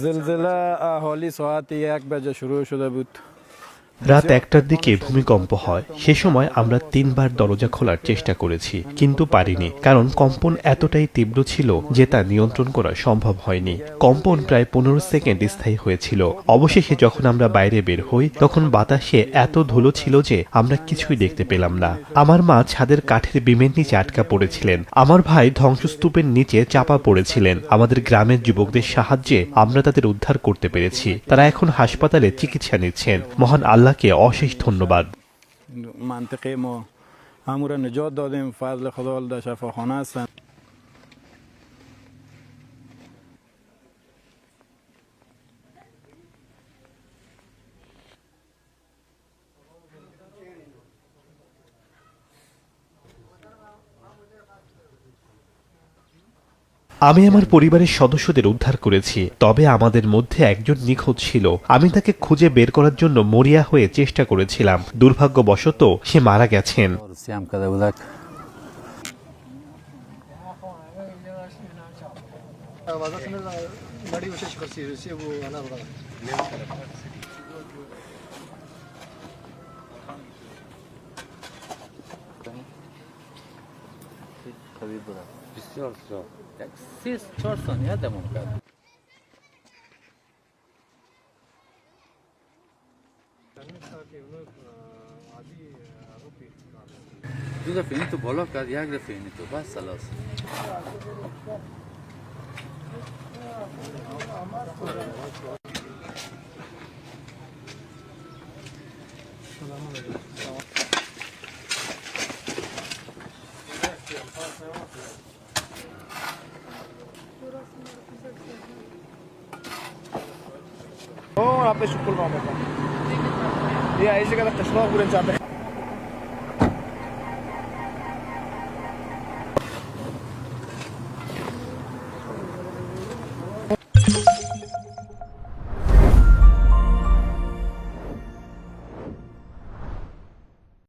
زلزله حالی ساعت یک بجه شروع شده بود. রাত একটার দিকে ভূমিকম্প হয়। সে সময় আমরা তিনবার দরজা খোলার চেষ্টা করেছি, কিন্তু পারিনি, কারণ কম্পন এতটাই তীব্র ছিল যে তা নিয়ন্ত্রণ করা সম্ভব হয়নি। কম্পন প্রায় পনেরো সেকেন্ড স্থায়ী হয়েছিল। অবশেষে যখন আমরা বাইরে বের হই, তখন বাতাসে এত ধুলো ছিল যে আমরা কিছুই দেখতে পেলাম না। আমার মা ছাদের কাঠের বিমের নিচে আটকা পড়েছিলেন। আমার ভাই ধ্বংসস্তূপের নিচে চাপা পড়েছিলেন। আমাদের গ্রামের যুবকদের সাহায্যে আমরা তাদের উদ্ধার করতে পেরেছি। তারা এখন হাসপাতালে চিকিৎসা নিচ্ছেন। মহান আল্লাহকে অশেষ ধন্যবাদ منطقه ما همون را نجات دادیم فضل خدا در شفاخانه هستن আমি আমার পরিবারের সদস্যদের উদ্ধার করেছি তবে আমাদের মধ্যে একজন নিখোঁজ ছিল। আমি তাকে খুঁজে বের করার জন্য মরিয়া হয়ে চেষ্টা করেছিলাম। দুর্ভাগ্যবশত সে মারা গেছেন। Все, все. بودک بسیار سو یک سی چهار ثانیه دمون کرد دو دفعه این تو بالا کرد یک دفعه این تو بس خلاص Oh, apa और आप शुक्र ये ऐसे का तशवा पूरे चाहते हैं